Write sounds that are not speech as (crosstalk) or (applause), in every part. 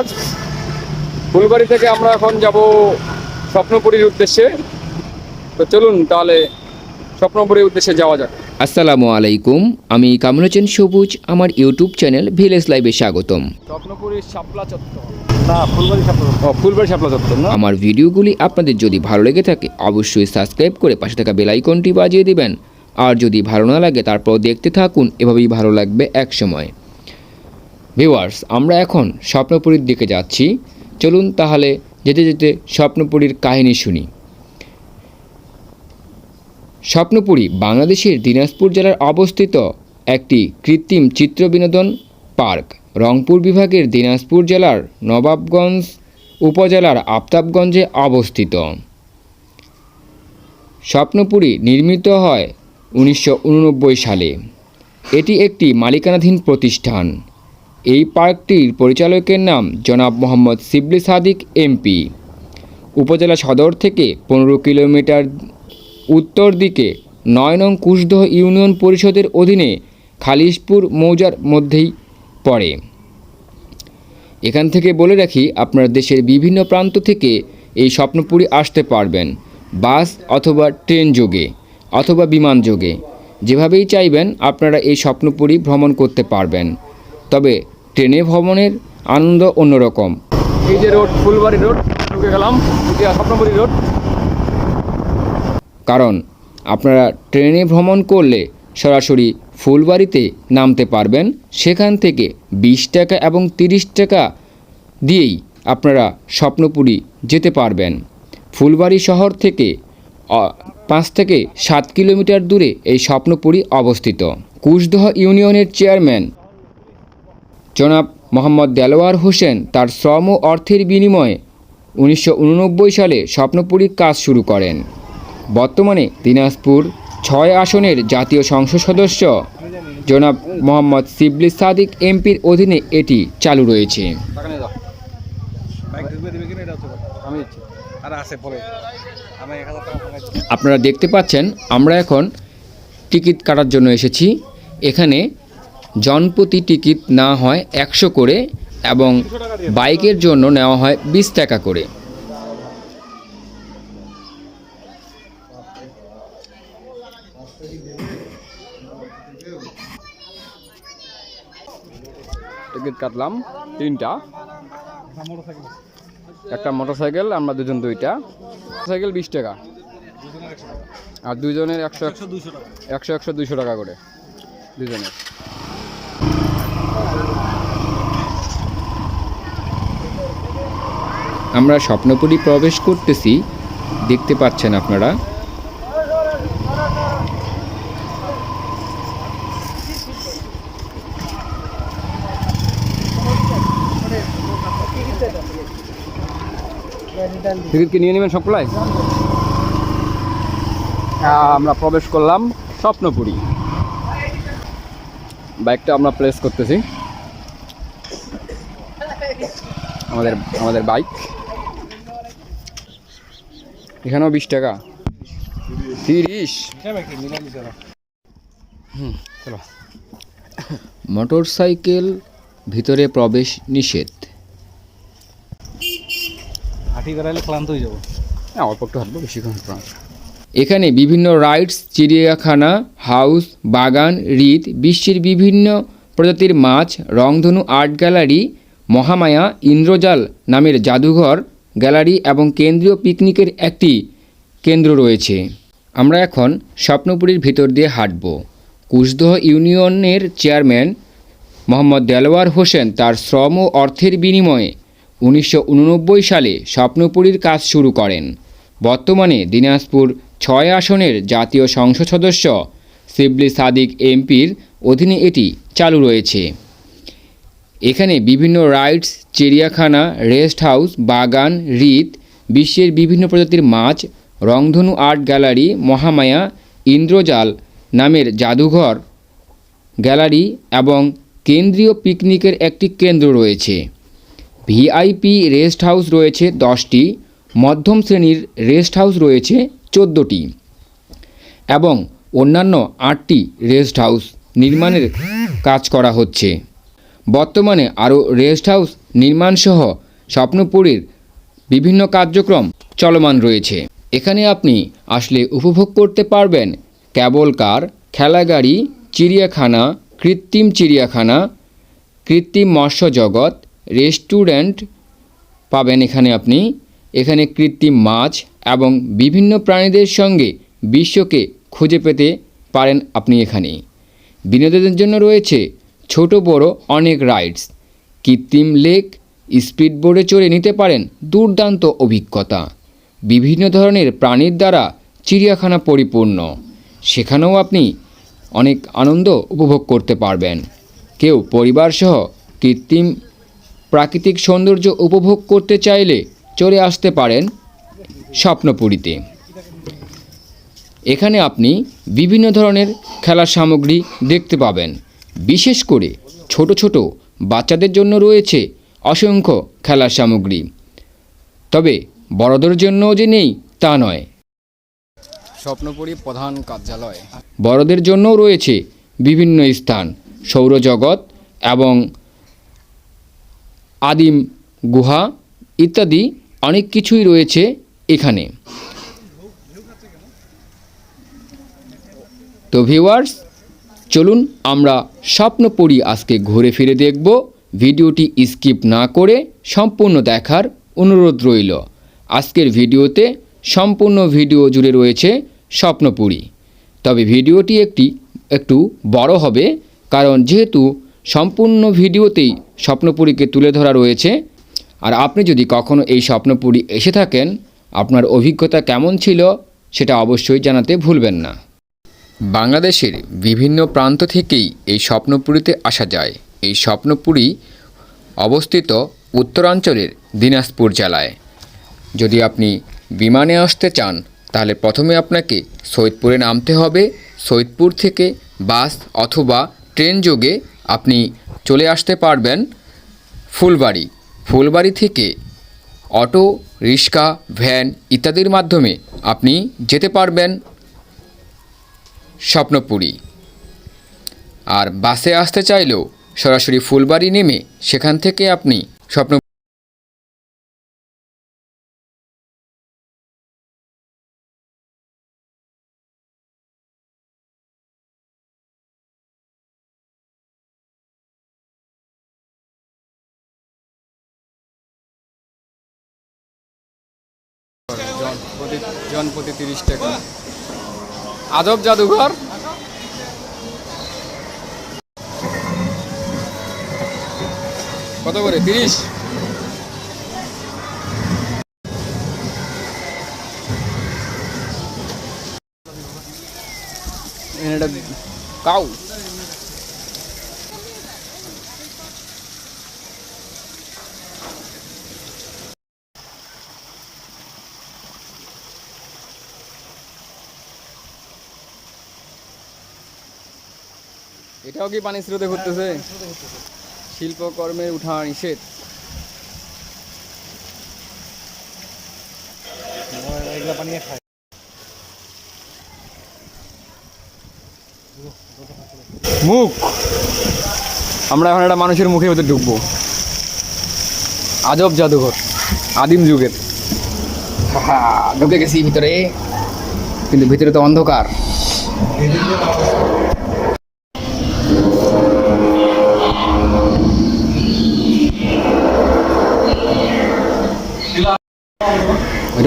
Viewers Phulbari থেকে আমরা এখন যাব স্বপ্নপুরীর উদ্দেশ্যে। তো চলুন তাহলে স্বপ্নপুরীর উদ্দেশ্যে যাওয়া যাক। আসসালামু আলাইকুম আমি কামরুল হোসেন সবুজ আমার ইউটিউব চ্যানেল ভিলেজ লাইভে স্বাগতম। স্বপ্নপুরীর শাপলা চত্বর। না ফুলবাড়ি শাপলা ফুলবাড়ি শাপলা চত্বর না? আমার ভিডিওগুলি আপনাদের যদি ভালো লেগে থাকে অবশ্যই সাবস্ক্রাইব করে পাশে থাকা বেল আইকনটি বাজিয়ে দিবেন। আর যদি ভালো না লাগে তারপর দেখতে থাকুন এভাবেই ভালো লাগবে এক সময়। ভিউয়ার্স আমরা এখন স্বপ্নপুরীর দিকে যাচ্ছি। চলুন তাহলে যেতে যেতে স্বপ্নপুরীর কাহিনী শুনি। স্বপ্নপুরী বাংলাদেশের দিনাজপুর জেলার অবস্থিত একটি কৃত্রিম চিত্র বিনোদন পার্ক, রংপুর বিভাগের দিনাজপুর জেলার নবাবগঞ্জ উপজেলার আফতাবগঞ্জে অবস্থিত। স্বপ্নপুরী নির্মিত হয় উনিশশো উননব্বই সালে। এটি একটি মালিকানাধীন প্রতিষ্ঠান। এই পার্কটির পরিচালকের নাম জনাব মোহাম্মদ সিবলি সাদিক, এমপি। উপজেলা সদর থেকে পনেরো কিলোমিটার উত্তর দিকে নয় নং কুশদহ ইউনিয়ন পরিষদের অধীনে খালিশপুর মৌজার মধ্যেই পড়ে। এখান থেকে বলে রাখি, আপনারা দেশের বিভিন্ন প্রান্ত থেকে এই স্বপ্নপুরী আসতে পারবেন, বাস অথবা ট্রেন যোগে অথবা বিমান যোগে। যেভাবেই চাইবেন, আপনারা এই স্বপ্নপুরী ভ্রমণ করতে পারবেন। তবে ট্রেনে ভ্রমণের আনন্দ অন্যরকম। এই যে রোড ফুলবাড়ি রোড ঢুকে গেলাম স্বপ্নপুরী রোড। কারণ আপনারা ট্রেনে ভ্রমণ করলে সরাসরি ফুলবাড়িতে নামতে পারবেন। সেখান থেকে বিশ টাকা এবং তিরিশ টাকা দিয়েই আপনারা স্বপ্নপুরী যেতে পারবেন। ফুলবাড়ি শহর থেকে পাঁচ থেকে সাত কিলোমিটার দূরে এই স্বপ্নপুরী অবস্থিত। কুশদহ ইউনিয়নের চেয়ারম্যান জনাব মোহাম্মদ দেলোয়ার হোসেন তার শ্রম ও অর্থের বিনিময়ে উনিশশো উননব্বই সালে স্বপ্নপুরীর কাজ শুরু করেন। বর্তমানে দিনাজপুর ছয় আসনের জাতীয় সংসদ সদস্য জনাব মোহাম্মদ সিবলি সাদিক এমপির অধীনে এটি চালু রয়েছে। আপনারা দেখতে পাচ্ছেন আমরা এখন টিকিট কাটার জন্য এসেছি। এখানে জনপ্রতি টিকিট না হয় একশো করে এবং বাইকের জন্য নেওয়া হয় বিশ টাকা করে। টিকিট কাটলাম তিনটা। একটা মোটর সাইকেল আমরা দুজন দুইটা। সাইকেল বিশ টাকা। আর দুজনের একশো একশো একশো একশো দুইশো টাকা করে। দুজনের। আমরা স্বপ্নপুরী প্রবেশ করতেছি। দেখতে পাচ্ছেন আপনারা। টিকিট কি নিয়ে নেবেন হ্যাঁ, আমরা প্রবেশ করলাম স্বপ্নপুরী। বাইকটা আমরা প্লেস করতেছি। আমাদের আমাদের বাইক এখানেও বিশ টাকা। তিরিশ। হুম চলো। মোটর সাইকেল ভিতরে প্রবেশ নিষেধ। হাঁটি করাইলে ক্লান্ত হয়ে যাব। হ্যাঁ অল্প একটু হাঁটবো বেশিক্ষণ হাঁটবো না। এখানে বিভিন্ন রাইডস, চিড়িয়াখানা, হাউস, বাগান হ্রদ বিশ্বের বিভিন্ন প্রজাতির মাছ, রংধনু আর্ট গ্যালারি, মহামায়া, ইন্দ্রজাল নামের জাদুঘর, গ্যালারি এবং কেন্দ্রীয় পিকনিকের একটি কেন্দ্র রয়েছে। আমরা এখন স্বপ্নপুরীর ভিতর দিয়ে হাঁটব। কুশদহ ইউনিয়নের চেয়ারম্যান মোহাম্মদ দেলোয়ার হোসেন তার শ্রম ও অর্থের বিনিময়ে উনিশশো উননব্বই সালে স্বপ্নপুরীর কাজ শুরু করেন। বর্তমানে দিনাজপুর ছয় আসনের জাতীয় সংসদ সদস্য শিবলি সাদিক এমপির অধীনে এটি চালু রয়েছে। এখানে বিভিন্ন রাইডস, চিড়িয়াখানা, রেস্ট হাউস, বাগান হ্রদ বিশ্বের বিভিন্ন প্রজাতির মাছ, রংধনু আর্ট গ্যালারি, মহামায়া, ইন্দ্রজাল নামের জাদুঘর গ্যালারি এবং কেন্দ্রীয় পিকনিকের একটি কেন্দ্র রয়েছে। ভিআইপি রেস্ট হাউস রয়েছে দশটি, মধ্যম শ্রেণির রেস্ট হাউস রয়েছে চোদ্দোটি এবং অন্যান্য আটটি রেস্ট হাউস নির্মাণের কাজ করা হচ্ছে। বর্তমানে আরও রেস্ট হাউস নির্মাণসহ স্বপ্নপুরীর বিভিন্ন কার্যক্রম চলমান রয়েছে। এখানে আপনি আসলে উপভোগ করতে পারবেন ক্যাবল কার খেলাগাড়ি চিড়িয়াখানা, কৃত্রিম চিড়িয়াখানা, কৃত্রিম মৎস্য জগৎ, রেস্টুরেন্ট পাবেন এখানে আপনি। এখানে কৃত্রিম মাছ এবং বিভিন্ন প্রাণীদের সঙ্গে বিশ্বকে খুঁজে পেতে পারেন আপনি এখানে। বিনোদনের জন্য রয়েছে ছোট বড় অনেক রাইডস কৃত্রিম লেক স্পিড বোর্ডে চড়ে নিতে পারেন দুর্দান্ত অভিজ্ঞতা। বিভিন্ন ধরনের প্রাণীর দ্বারা চিড়িয়াখানা পরিপূর্ণ। সেখানেও আপনি অনেক আনন্দ উপভোগ করতে পারবেন। কেউ পরিবারসহ কৃত্রিম প্রাকৃতিক সৌন্দর্য উপভোগ করতে চাইলে চলে আসতে পারেন স্বপ্নপুরীতে। এখানে আপনি বিভিন্ন ধরনের খেলার সামগ্রী দেখতে পাবেন। বিশেষ করে ছোট ছোট বাচ্চাদের জন্য রয়েছে অসংখ্য খেলার সামগ্রী। তবে বড়দের জন্যও যে নেই তা নয়। স্বপ্নপুরী প্রধান কার্যালয়। বড়দের জন্যও রয়েছে বিভিন্ন স্থান সৌরজগৎ এবং আদিম গুহা ইত্যাদি অনেক কিছুই রয়েছে এখানে। তো ভিউয়ার্স চলুন আমরা স্বপ্নপুরী আজকে ঘুরে ফিরে দেখব। ভিডিওটি স্কিপ না করে সম্পূর্ণ দেখার অনুরোধ রইল। আজকের ভিডিওতে সম্পূর্ণ ভিডিও জুড়ে রয়েছে স্বপ্নপুরী তবে ভিডিওটি একটি, একটু বড় হবে, কারণ যেহেতু সম্পূর্ণ ভিডিওতেই স্বপ্নপুরীকে তুলে ধরা রয়েছে, আর আপনি যদি কখনও এই স্বপ্নপুরী এসে থাকেন আপনার অভিজ্ঞতা কেমন ছিল সেটা অবশ্যই জানাতে ভুলবেন না। বাংলাদেশের বিভিন্ন প্রান্ত থেকেই এই স্বপ্নপুরীতে আসা যায়। এই স্বপ্নপুরী অবস্থিত উত্তরাঞ্চলের দিনাজপুর জেলায়। যদি আপনি বিমানে আসতে চান, তাহলে প্রথমে আপনাকে সৈয়দপুরে নামতে হবে। সৈয়দপুর থেকে বাস অথবা ট্রেন যোগে আপনি চলে আসতে পারবেন ফুলবাড়ি। ফুলবাড়ি থেকে অটো, রিক্সা, ভ্যান ইত্যাদির মাধ্যমে আপনি যেতে পারবেন স্বপ্নপুরী। আর বাসে আসতে চাইলেও সরাসরি ফুলবাড়ি নেমে সেখান থেকে আপনি স্বপ্ন জন তিরিশ টাকা। আজব জাদুঘর। কত করে? তিরিশ? কাউ। এটাও কি পানি স্রোতে ঘুরতেছে? শিল্পকর্মে উঠা নিষেধ। মুখ! আমরা এখন একটা মানুষের মুখের ভেতর ঢুকবো। আজব জাদুঘর, আদিম যুগের। ঢুকে গেছি ভিতরে। কিন্তু ভিতরে তো অন্ধকার।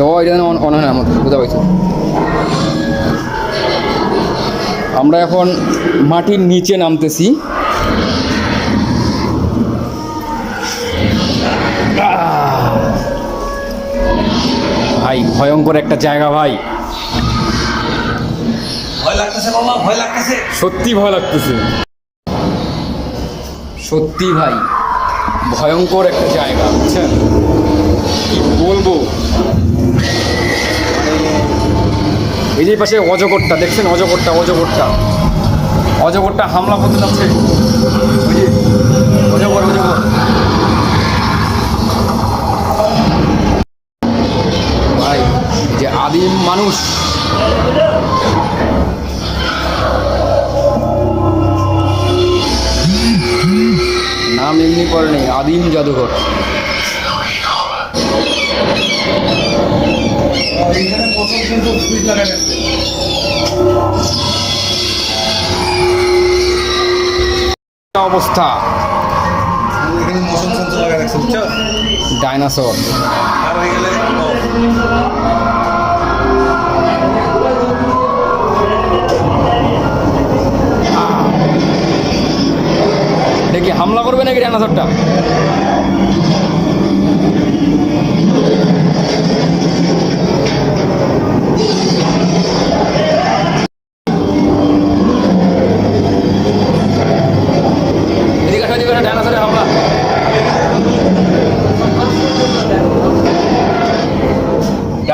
ও এটা অন অন হয় না আমার বুঝা পাইছো আমরা এখন মাটির নিচে নামতেছি। ভাই ভয়ঙ্কর একটা জায়গা ভাই। ভয় লাগতেছে ভয় লাগতেছে। সত্যি ভয় লাগতেছে। সত্যি ভাই ভয়ঙ্কর একটা জায়গা বুঝছেন? কি বলব? এই যে পাশে অজগরটা, দেখছেন অজগরটা অজগরটা? অজগরটা হামলা করতে যাচ্ছে। ওই যে, অজগর অজগর। ভাই যে আদিম মানুষ। নাম পরে নেই, আদিম জাদুঘর। প্রথম কিন্তু সুইচ অবস্থা? এখানে মোশন সেন্সর লাগাই রাখছে বুঝছ? ডাইনোসর। আর গেলে দেখি হামলা করবে নাকি ডাইনোসরটা?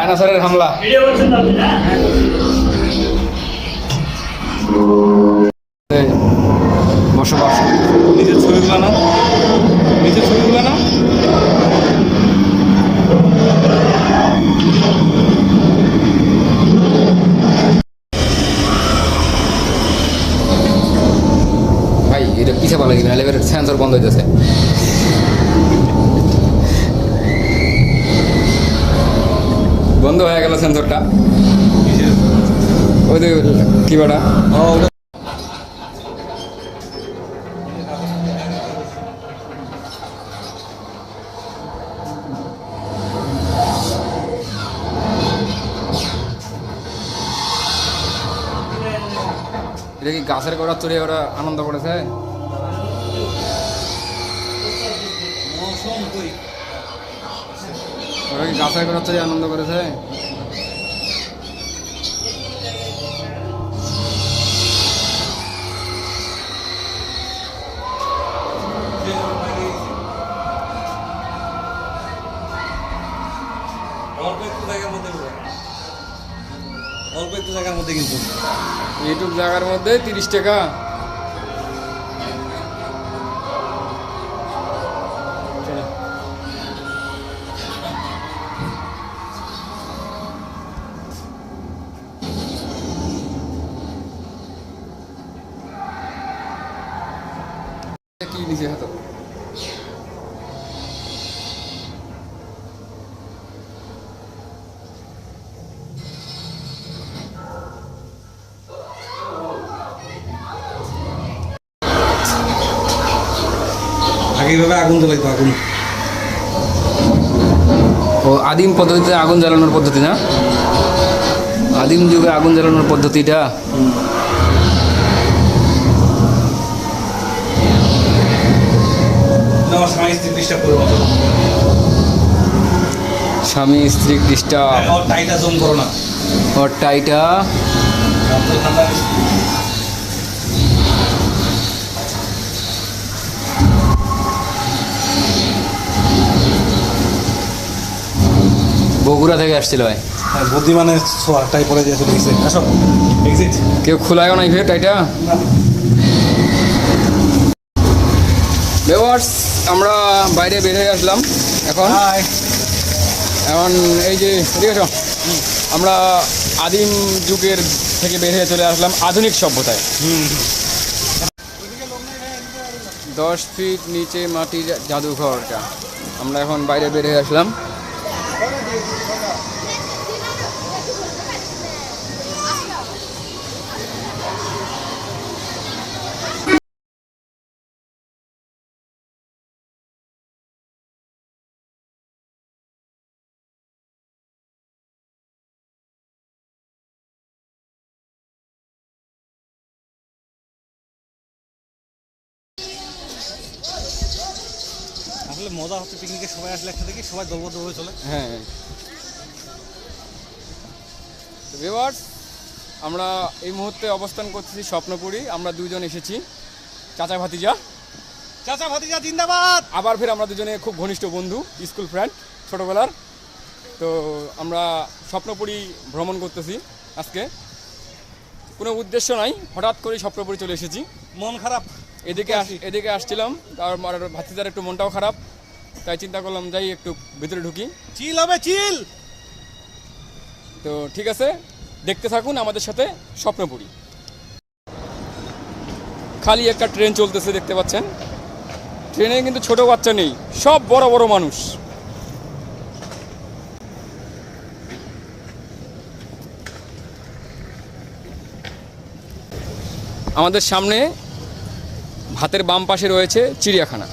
ডাইনোসরের হামলা গাছের চড়ে ওরা আনন্দ করেছে। ওরা কি গাছের গোড়া চড়ে আনন্দ করেছে? অল্প একটু জায়গার মধ্যে অল্প একটু জায়গার মধ্যে কিন্তু। ইউটিউব জায়গার মধ্যে তিরিশ টাকা। এইভাবে আগুন জ্বলাইতো আগুন। ও আদিম পদ্ধতিতে আগুন জ্বালানোর পদ্ধতি না? আদিম যুগে আগুন জ্বালানোর পদ্ধতিটা? স্বামী স্ত্রী ডিস্টার্ব করব স্বামী স্ত্রী ডিস্টার্ব ওর টাইটা জম করো না। ওর টাইটা? বগুড়া থেকে আসছিল ভাই। হ্যাঁ, বুদ্ধিমানের ছোঁয়া টাই পরে চলে গেছে আসো এক্সিট কেউ খোলায়ও নাই ভে এটা বেওয়ার্স আমরা বাইরে বের হয়ে আসলাম এখন। এখন এই যে ঠিক আছে? আমরা আদিম যুগের থেকে বের হয়ে চলে আসলাম আধুনিক সভ্যতায়। দশ ফিট নিচে মাটির জাদুঘরটা। আমরা এখন বাইরে বের হয়ে আসলাম। Thank you. আসলে মজা হচ্ছে পিকনিকে সবাই আসলে একসাথে কি সবাই দলবদ্ধ হয়ে চলে। হ্যাঁ। ভিউয়ার্স আমরা এই মুহূর্তে অবস্থান করতেছি স্বপ্নপুরী। আমরা দুজন এসেছি। চাচা ভাতিজা। চাচা ভাতিজা জিন্দাবাদ! আবার ফের আমরা দুজনে খুব ঘনিষ্ঠ বন্ধু স্কুল ফ্রেন্ড ছোটোবেলার। তো আমরা স্বপ্নপুরী ভ্রমণ করতেছি আজকে। কোনো উদ্দেশ্য নাই হঠাৎ করে স্বপ্নপুরী চলে এসেছি। মন খারাপ। এদিকে এদিকে আসছিলাম তার আর ভাতিজার একটু মনটাও খারাপ তাই চিন্তা করলাম যাই একটু ভিতরে ঢুকি। চিল হবে চিল! তো ঠিক আছে দেখতে থাকুন আমাদের সাথে স্বপ্নপুরি। খালি একটা ট্রেন চলতেছে দেখতে পাচ্ছেন। ট্রেনে কিন্তু ছোট বাচ্চা নেই সব বড় বড় মানুষ। আমাদের সামনে ভাতের বাম পাশে রয়েছে চিড়িয়াখানা।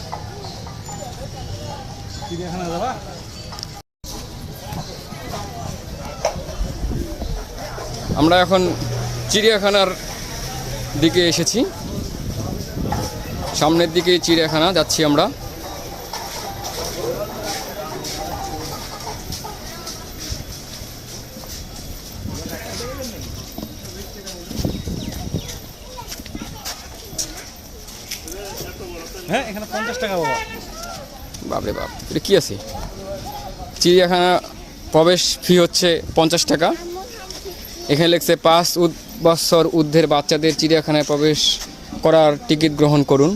আমরা এখন চিড়িয়াখানার দিকে এসেছি। সামনের দিকে চিড়িয়াখানা যাচ্ছি আমরা হ্যাঁ এখানে পঞ্চাশ টাকা বাবা বাপরে বাপ এটা কি আছে? চিড়িয়াখানা প্রবেশ ফি হচ্ছে পঞ্চাশ টাকা। এখানে লিখছে, পাঁচ বৎসর ঊর্ধ্বের বাচ্চাদের চিড়িয়াখানায় প্রবেশ করার টিকিট গ্রহণ করুন।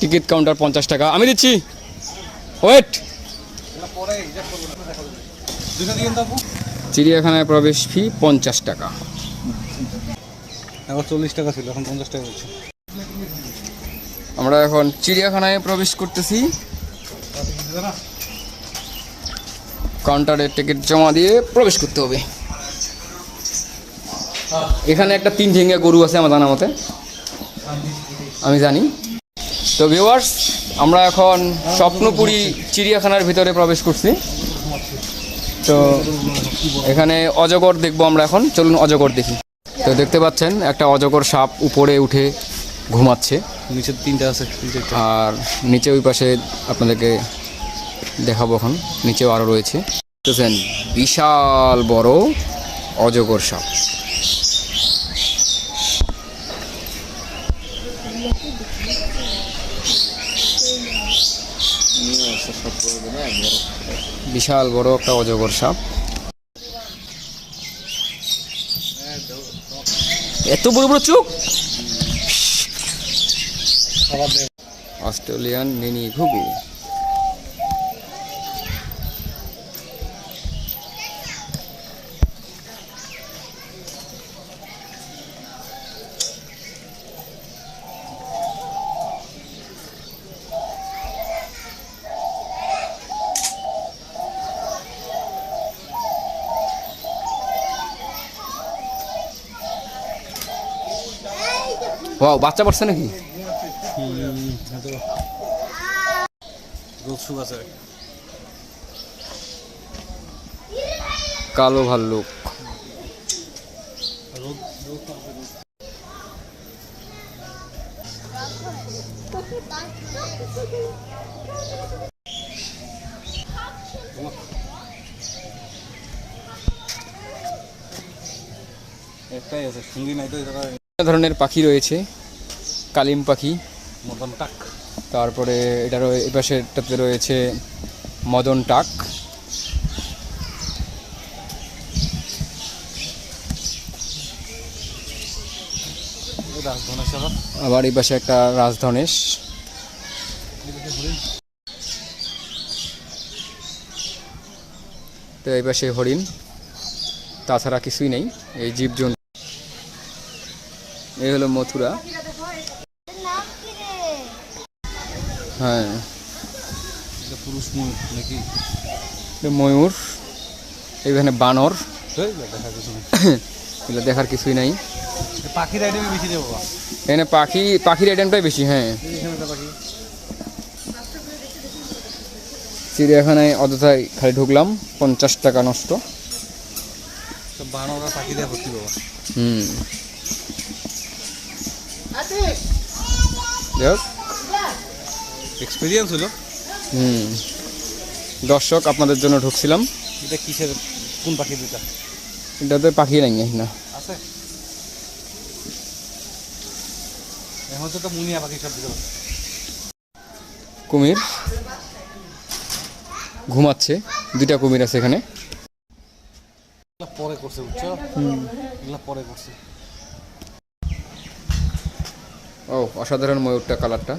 টিকিট কাউন্টার পঞ্চাশ টাকা। আমি দিচ্ছি। ওয়েট। চিড়িয়াখানায় প্রবেশ ফি পঞ্চাশ টাকা। এখন চল্লিশ টাকা ছিল, এখন পঞ্চাশ টাকা হচ্ছে। আমরা এখন চিড়িয়াখানায় প্রবেশ করতেছি। কাউন্টারে টিকিট জমা দিয়ে প্রবেশ করতে হবে। এখানে একটা তিন ঠেঙ্গা গরু আছে আমার জানা মতে। আমি জানি। তো ভিউয়ার্স আমরা এখন স্বপ্নপুরী চিড়িয়াখানার ভিতরে প্রবেশ করছি। তো এখানে অজগর দেখব আমরা এখন। চলুন অজগর দেখি। তো দেখতে পাচ্ছেন, একটা অজগর সাপ উপরে উঠে ঘুমাচ্ছে। নিচে তিনটা আছে আর নিচে ওই পাশে আপনাদেরকে দেখাবো এখন। নিচেও আরও রয়েছে। দেখতেছেন বিশাল বড় অজগর সাপ। বিশাল বড় একটা অজগর সাপ। এত বড় বড় চোখ! অস্ট্রেলিয়ান মিনি ঘুঘু। বাচ্চা পড়ছে নাকি? রোদ শুক আছে। কালো ভাল্লুক একটাই আছে সঙ্গী নাই তো বিভিন্ন ধরনের পাখি রয়েছে কালিম পাখি। মতন টাক। তারপরে এটার এই পাশেরটাতে রয়েছে মদন টাক। আবার এই পাশে একটা রাজধনেশ। তো এই পাশে হরিণ। তাছাড়া কিছুই নেই, এই জীবজন্তু। এই হলো মথুরা। হ্যাঁ। এটা পুরুষ ময়ূর নাকি? ময়ূর এখানে বানর। (coughs) এগুলো দেখার কিছুই নাই। পাখির আইটেমে বেশি দেবো এখানে পাখি পাখির আইটেমটাই বেশি হ্যাঁ। চিড়িয়াখানায় অযথায় খালি ঢুকলাম পঞ্চাশ টাকা নষ্ট। সব বানরা পাখি দেওয়া ভর্তি বাবা। হুম। যাই হোক, এক্সপিরিয়েন্স হলো। হুম। দর্শক আপনাদের জন্য ঢুকছিলাম। এটা কিসের কোন পাখি দুটা? এটাতে পাখি নাই না। আছে? এখন তো মুনিয়া পাখি সব দিতে কুমির। ঘুমাচ্ছে। দুইটা কুমির আছে এখানে। পরে করছে বুঝছ? এগুলা পরে করছে। ও অসাধারণ ময়ূরটা কালারটা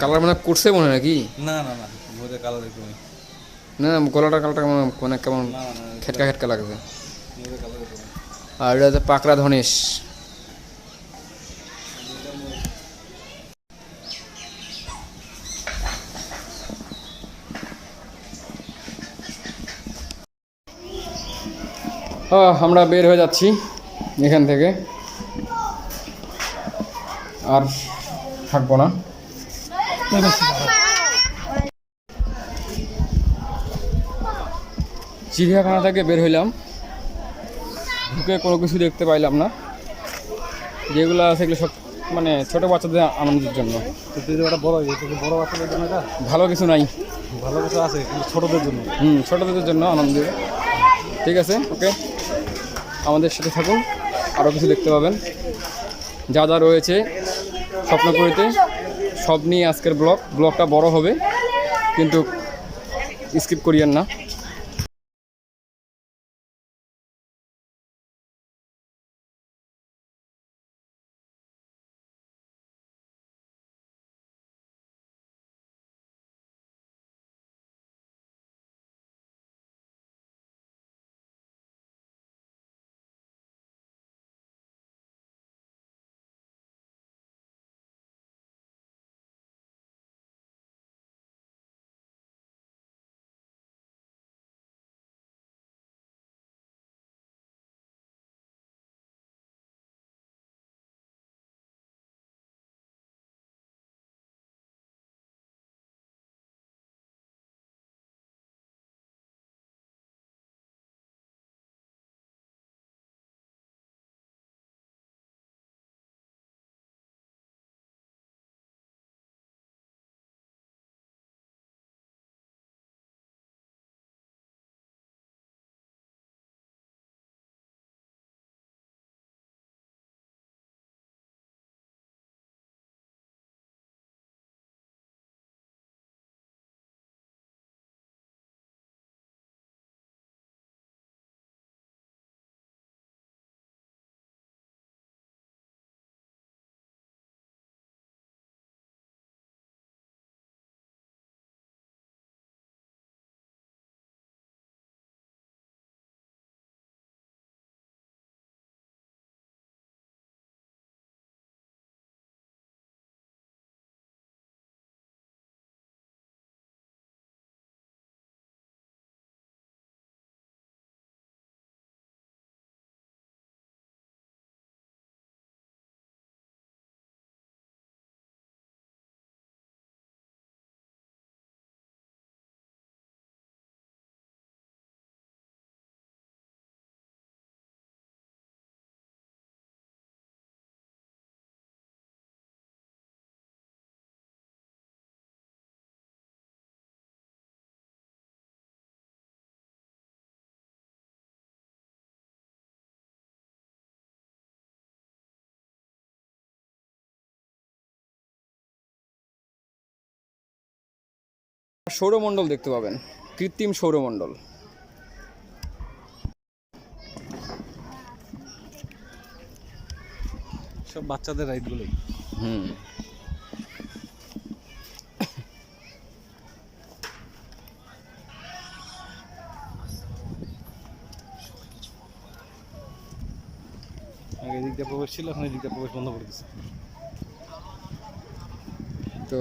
কালার মানে করছে মনে নাকি? না না না বোধহয় কালার একটু না না গলাটা কালারটা কেমন মানে কেমন খেটকা খেটকা লাগবে আর এটা হচ্ছে পাকড়া ধনেশ। আমরা বের হয়ে যাচ্ছি এখান থেকে। আর থাকব না। চিড়িয়াখানা থেকে বের হইলাম। ঢুকে কোনো কিছু দেখতে পাইলাম না। যেগুলো আছে এগুলো সব মানে ছোটো বাচ্চাদের আনন্দের জন্য। ভালো কিছু নাই। ভালো কিছু আছে কিন্তু ছোটদের জন্য? হুম ছোটোদের জন্য আনন্দের। ঠিক আছে ওকে। আমাদের সাথে থাকুন আরও কিছু দেখতে পাবেন। যা যা রয়েছে স্বপ্নপুরীতে সব নিয়ে আজকের ব্লগ। ব্লগটা বড় হবে কিন্তু স্কিপ করিয়েন না। সৌরমণ্ডল দেখতে পাবেন কৃত্রিম সৌরমণ্ডল। সব বাচ্চাদের রাইডগুলোই হুম। আগে এদিক দিয়ে প্রবেশ ছিল এখন এদিক দিয়ে প্রবেশ বন্ধ করে দিচ্ছে তো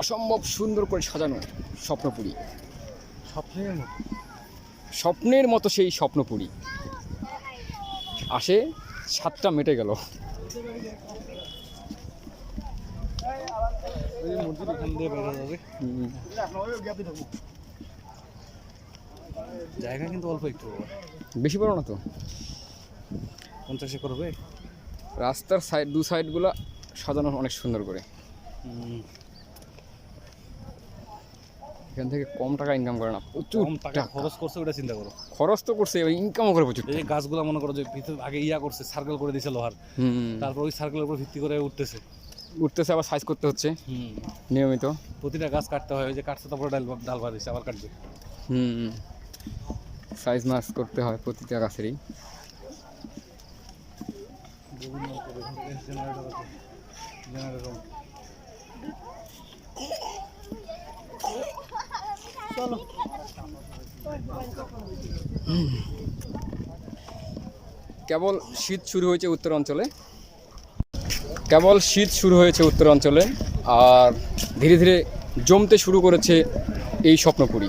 অসম্ভব সুন্দর করে সাজানো স্বপ্নপুরী। স্বপ্নের মতো। স্বপ্নের মতো সেই স্বপ্নপুরী। আসে সাতটা মেটে গেল। জায়গা কিন্তু অল্প একটু। বেশি বড় না তো? পঞ্চাশে করবে রাস্তার সাইড দু সাইডগুলো সাজানো অনেক সুন্দর করে। এখান থেকে কম টাকা ইনকাম করে না প্রচুর টাকা খরচ করছে ওটা চিন্তা করো। খরচ তো করছে ইনকামও করে প্রচুর এই গাছগুলো মনে করো যে ভিতর আগে ইয়া করছে সার্কেল করে দিয়েছে লোহার। তারপর ওই সার্কেলের উপর ভিত্তি করে উঠতেছে। উঠতেছে আবার সাইজ করতে হচ্ছে। নিয়মিত। প্রতিটা গাছ কাটতে হয় ওই যে কাটছে তারপরে ডাল ডাল বাড়িছে আবার কাটবে। হুম। সাইজ মাস করতে হয় প্রতিটা গাছেরই। কেবল শীত শুরু হয়েছে উত্তর অঞ্চলে। কেবল শীত শুরু হয়েছে উত্তর অঞ্চলে আর ধীরে ধীরে জমতে শুরু করেছে এই স্বপ্নপুরী।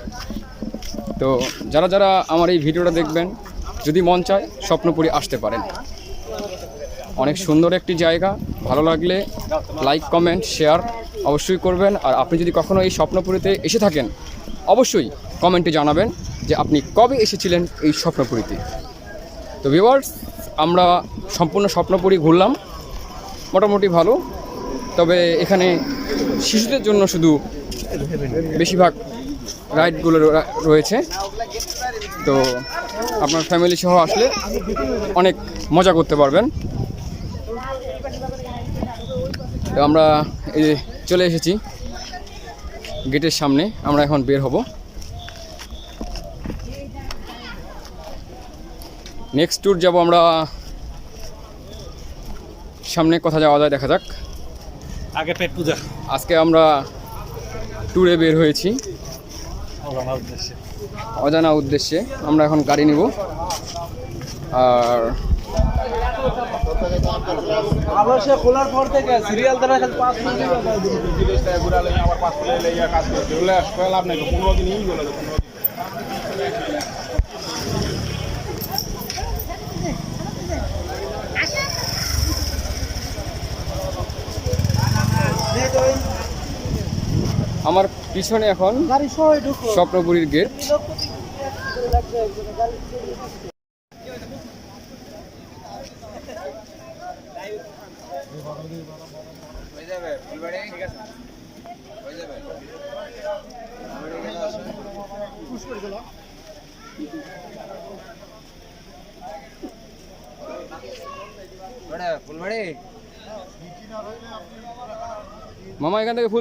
তো যারা যারা আমার এই ভিডিওটা দেখবেন, যদি মন চায় স্বপ্নপুরী আসতে পারেন। অনেক সুন্দর একটি জায়গা, ভালো লাগলে লাইক, কমেন্ট, শেয়ার অবশ্যই করবেন। আর আপনি যদি কখনো এই স্বপ্নপুরীতে এসে থাকেন অবশ্যই কমেন্টে জানাবেন যে আপনি কবে এসেছিলেন এই স্বপ্নপুরীতে। তো ভিউয়ার্স আমরা সম্পূর্ণ স্বপ্নপুরী ঘুরলাম। মোটামুটি ভালো। তবে এখানে শিশুদের জন্য শুধু বেশিরভাগ রাইডগুলো রয়েছে। তো আপনার ফ্যামিলি সহ আসলে অনেক মজা করতে পারবেন। তো আমরা চলে এসেছি। গেটের সামনে আমরা এখন বের হব। নেক্সট ট্যুর যাব আমরা। সামনে কথা যাওয়া যায় দেখা যাক। আগে পেট পূজা আজকে আমরা ট্যুরে বের হয়েছি। আমার উদ্দেশ্যে। অজানা উদ্দেশ্যে আমরা এখন গাড়ি নিব। আর আবার সে খোলার পর থেকে সিরিয়াল খালি পাঁচ মিনিট আবার পাঁচ লইয়া কাজ করতে হলে কয় লাভ নাই তো পনেরো দিন ইউজ হলো পনেরো আমার পিছনে এখন স্বপ্নপুরীর গেট মামা এখান থেকে ফুল